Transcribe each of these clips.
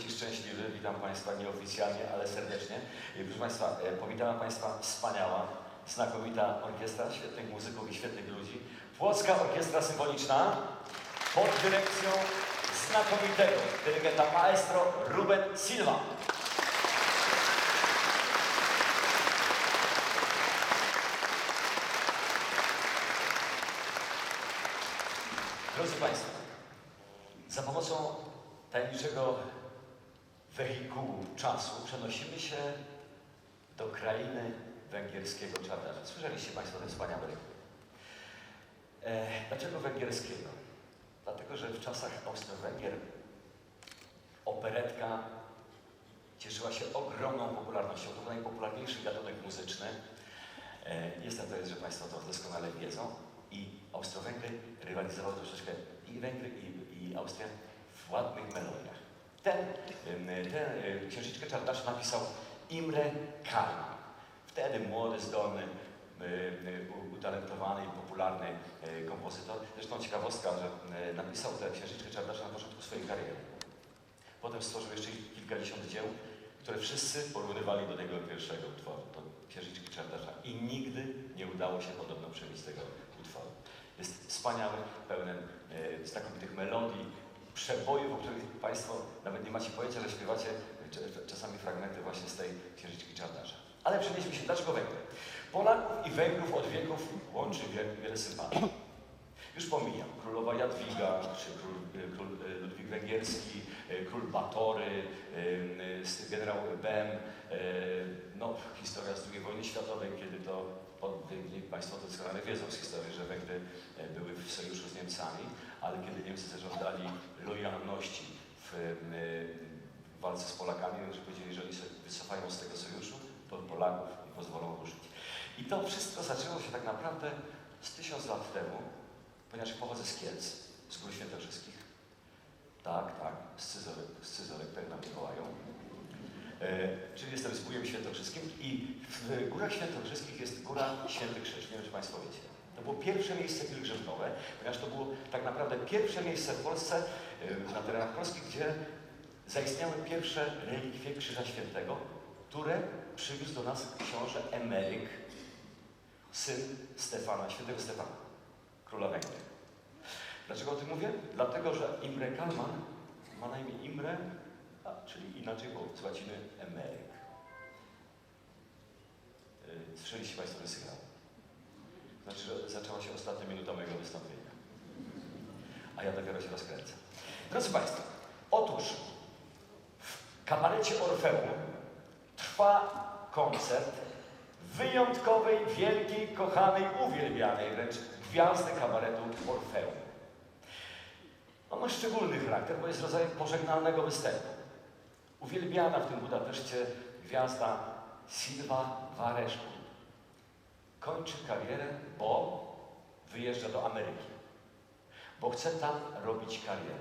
Ci szczęśliwy, witam Państwa nieoficjalnie, ale serdecznie. I Proszę Państwa, e, powitała Państwa wspaniała, znakomita orkiestra świetnych muzyków i świetnych ludzi. Płocka Orkiestra Symfoniczna pod dyrekcją znakomitego dyrygenta maestro Ruben Silva. Drodzy Państwo, za pomocą tajemniczego wehikułu czasu przenosimy się do krainy węgierskiego czardarza. Słyszeliście Państwo ten wspaniały rytm. E, dlaczego węgierskiego? Dlatego, że w czasach Austro-Węgier operetka cieszyła się ogromną popularnością. To był najpopularniejszy gatunek muzyczny. E, jestem pewien, że Państwo to doskonale wiedzą. I Austro-Węgry rywalizowały troszeczkę i Węgry, i, i Austria w ładnych melodiach. Ten, ten e, księżniczkę Czardasz napisał Imre Kalman. Wtedy młody, zdolny, e, e, utalentowany i popularny kompozytor. Zresztą ciekawostka, że napisał tę księżniczkę Czardasza na początku swojej kariery. Potem stworzył jeszcze kilkadziesiąt dzieł, które wszyscy porównywali do tego pierwszego utworu, do Księżniczki Czardasza. I nigdy nie udało się podobno przebić tego utworu. Jest wspaniały, pełen znakomitych melodii, przebojów, o których Państwo nawet nie macie pojęcia, że śpiewacie cz- czasami fragmenty właśnie z tej Księżniczki Czardasza. Ale przenieśmy się, dlaczego Węgry? Polaków i Węgrów od wieków łączy wie- wiele sympatii. Już pomijam, królowa Jadwiga, czy król, e, król e, Ludwik Węgierski, e, król Batory, generał Bem, no, historia z II wojny światowej, kiedy to, Państwo doskonale wiedzą z historii, że Węgry były w sojuszu z Niemcami, ale kiedy Niemcy zażądali lojalności w, e, w walce z Polakami, że powiedzieli, że oni się wycofają z tego sojuszu, to Polaków nie pozwolą ruszyć. I to wszystko zaczęło się tak naprawdę z tysiąc lat temu, ponieważ pochodzę z Kielc, z Gór Świętokrzyskich. Tak, tak, z Cyzorek, z Cyzorek tak nam Mikołają. E, czyli jestem z Wójtem Świętokrzyskim i w Górach Świętokrzyskich jest Góra Święty Krzyż, nie wiem czy Państwo wiecie. To było pierwsze miejsce pielgrzymkowe, ponieważ to było tak naprawdę pierwsze miejsce w Polsce, e, na terenach Polski, gdzie zaistniały pierwsze relikwie Krzyża Świętego, które przywiózł do nas książę Emeryk, syn Stefana, świętego Stefana, króla Węgier. Dlaczego o tym mówię? Dlatego, że Imre Kalman ma na imię Imre, a, czyli inaczej, bo z łaciny Emeryk. Yy, Słyszeliście Państwo ten sygnał? Znaczy, że zaczęła się ostatnia minuta mojego wystąpienia. A ja dopiero się rozkręcę. Drodzy Państwo, otóż w kabarecie Orfeum trwa koncert wyjątkowej, wielkiej, kochanej, uwielbianej wręcz gwiazdy kabaretu Orfeum. On ma szczególny charakter, bo jest rodzajem pożegnalnego występu. Uwielbiana w tym Budapeszcie gwiazda Silva Wareszku kończy karierę, bo wyjeżdża do Ameryki. Bo chce tam robić karierę.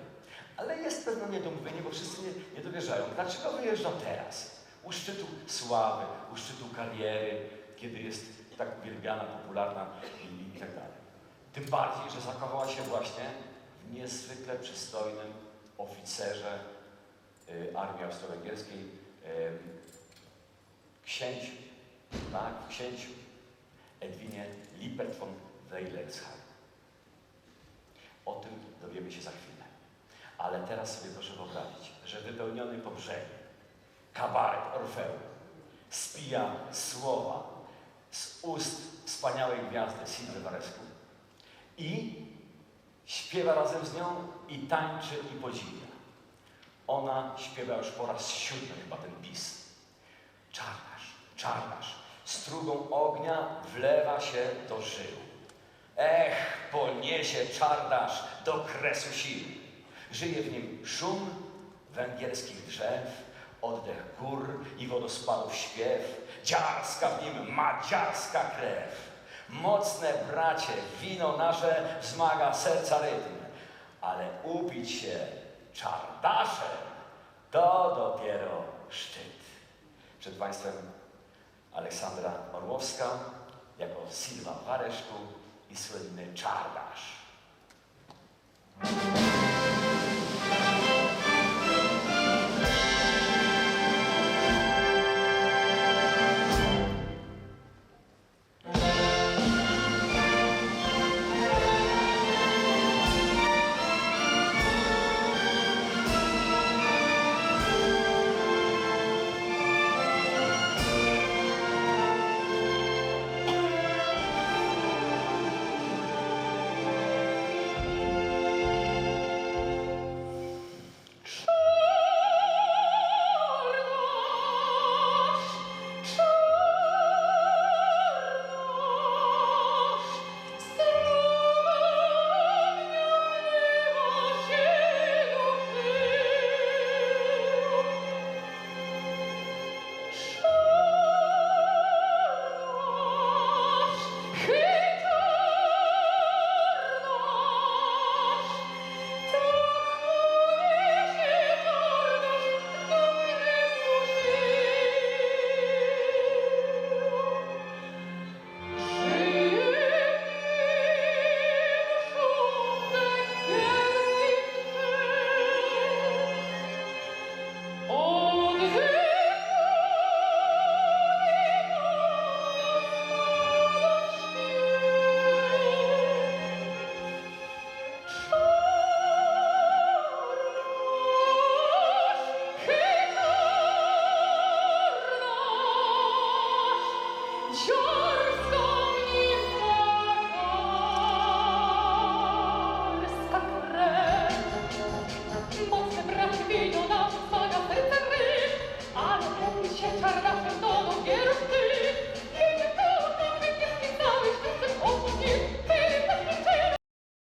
Ale jest pewne niedomówienie, bo wszyscy nie, nie dowierzają. Dlaczego wyjeżdża teraz? U szczytu sławy, u szczytu kariery, kiedy jest tak uwielbiana, popularna i, i tak dalej. Tym bardziej, że zakochała się właśnie w niezwykle przystojnym oficerze y, armii austro-węgierskiej, y, księciu, tak, księciu dowiemy się za chwilę. Ale teraz sobie proszę wyobrazić, że wypełniony po brzegu kabaret Orfeum spija słowa z ust wspaniałej gwiazdy Silwy Waresku i śpiewa razem z nią i tańczy i podziwia. Ona śpiewa już po raz siódmy chyba ten bis. Czarnasz, czarnasz, strugą ognia wlewa się do żył. Ech, poniesie czardasz do kresu sił. Żyje w nim szum węgierskich drzew, oddech gór i wodospadów śpiew, dziarska w nim madziarska krew. Mocne bracie, wino nasze wzmaga serca rytm, ale upić się czardaszem to dopiero szczyt. Przed Państwem Aleksandra Orłowska jako Silva Wareszku i słynny czardasz. Thank you.